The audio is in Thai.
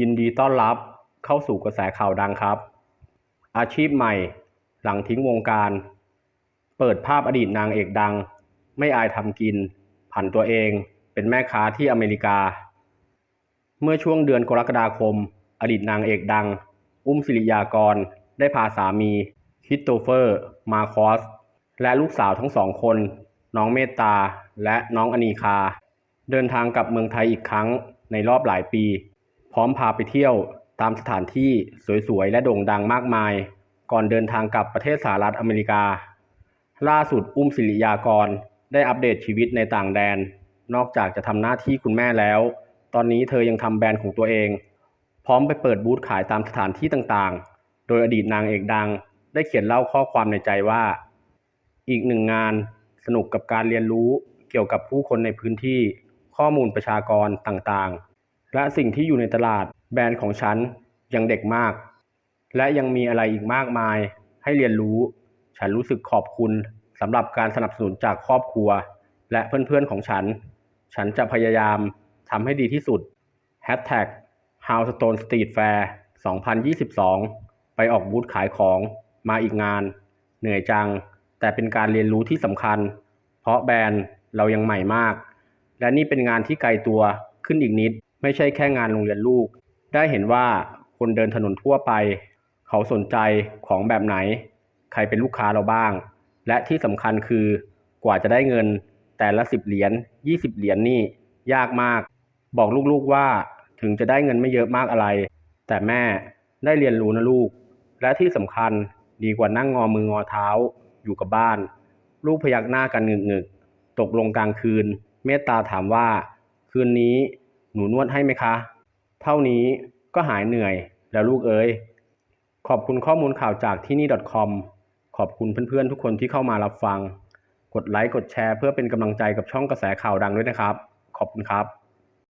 ยินดีต้อนรับเข้าสู่กระแสข่าวดังครับ อาชีพใหม่ หลังทิ้งวงการ เปิดภาพอดีตนางเอกดัง ไม่อายทำกิน ผันตัวเองเป็นแม่ค้าที่อเมริกา เมื่อช่วงเดือนกรกฎาคม อดีตนางเอกดัง อุ้มศิริยากร ได้พาสามีคริสโตเฟอร์ มาคอส และลูกสาวทั้งสองคน น้องเมตตาและน้องอนีคา เดินทางกลับเมืองไทยอีกครั้งในรอบหลายปี พร้อมพาไปเที่ยวตามสถานที่สวยๆ และโด่งดังมากมาย ก่อนเดินทางกลับประเทศสหรัฐอเมริกา ล่าสุดอุ้มศิริยากร ได้อัปเดตชีวิตในต่างแดน นอกจากจะทำหน้าที่คุณแม่แล้ว ตอนนี้เธอยังทำแบรนด์ของตัวเอง พร้อมไปเปิดบูธขายตามสถานที่ต่างๆ โดยอดีตนางเอกดัง ได้เขียนเล่าข้อความในใจว่า อีกหนึ่งงานสนุกกับการเรียนรู้เกี่ยวกับผู้คนในพื้นที่ข้อมูลประชากรต่างๆ และสิ่งที่อยู่ในตลาดแบรนด์ของฉันยังเด็กมาก และยังมีอะไรอีกมากมาย ให้เรียนรู้ ฉันรู้สึกขอบคุณสำหรับการสนับสนุนจากครอบครัว และเพื่อนๆของฉัน ฉันจะพยายามทำให้ดีที่สุด Hashtag Howstone Street Fair 2022 ไปออกบูธขายของมาอีกงาน เหนื่อยจัง แต่เป็นการเรียนรู้ที่สำคัญ เพราะแบรนด์เรายังใหม่มาก และนี่เป็นงานที่ไกลตัวขึ้นอีกนิด ไม่ใช่แค่งานโรงเรียนลูก ได้เห็นว่าคนเดินถนนทั่วไป เขาสนใจของแบบไหน ใครเป็นลูกค้าเราบ้าง และที่สำคัญคือกว่าจะได้เงินแต่ละสิบเหรียญยี่สิบเหรียญนี่ยากมาก บอกลูกๆว่าถึงจะได้เงินไม่เยอะมากอะไร แต่แม่ได้เรียนรู้นะลูก และที่สำคัญดีกว่านั่งงอมืองอเท้า อยู่กับบ้าน ลูกพยักหน้ากันงึกๆตกลงกลางคืน เมตตาถามว่า คืนนี้ หนูนวดให้ไหมคะ เท่านี้ก็หายเหนื่อยแล้วลูกเอ๋ย ขอบคุณข้อมูลข่าวจากที่นี่ .com ขอบคุณเพื่อนๆ ทุกคนที่เข้ามารับฟัง กดไลค์ กดแชร์เพื่อเป็นกำลังใจกับช่องกระแสข่าวดังด้วยนะครับ ขอบคุณครับ